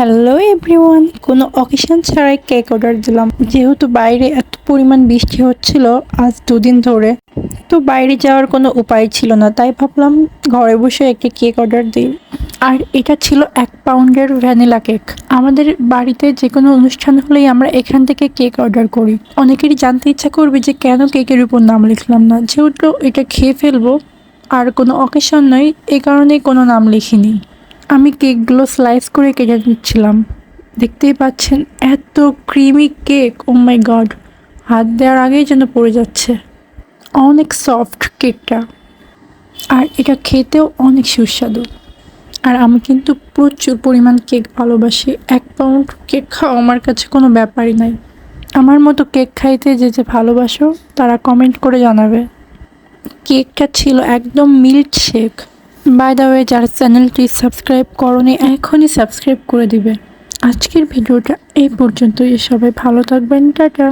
Hello everyone কোনো occasion ছাড়াই cake order দিলাম। যেহেতু বাইরে এত পরিমাণ বৃষ্টি হচ্ছিল আজ দুদিন ধরে, তো বাইরে যাওয়ার কোনো উপায় ছিল না। তাই ভাবলাম ঘরে বসে একটি কেক অর্ডার দিই। আর এটা ছিল এক পাউন্ডের ভ্যানিলা কেক আমাদের বাড়িতে যে কোনো অনুষ্ঠান হলেই আমরা এখান থেকে কেক অর্ডার করি। অনেকেরই জানতে ইচ্ছা করবে যে কেন কেকের উপর নাম লিখলাম না। যেহেতু এটা খেয়ে ফেলব, আর কোনো অকেশন নয় এই কারণে কোনো নাম লিখিনি। আমি কেকগুলো স্লাইস করে কেটে দিচ্ছিলাম দেখতেই পাচ্ছেন, এত creamy cake oh my god হাত দেওয়ার আগেই যেন পড়ে যাচ্ছে। অনেক সফট কেকটা আর এটা খেতেও অনেক সুস্বাদু। আর আমি কিন্তু প্রচুর পরিমাণ কেক ভালোবাসি। এক পাউন্ড কেক খাওয়া আমার কাছে কোনো ব্যাপারই নাই। আমার মতো কেক খাইতে যে যে ভালোবাসো, তারা কমেন্ট করে জানাবে। কেকটা ছিল একদম milk shake by the way যারা চ্যানেলটি সাবস্ক্রাইব করনি, এখনই সাবস্ক্রাইব করে দিবে। আজকের ভিডিওটা এই পর্যন্তই। সবাই ভালো থাকবেন। টাটা।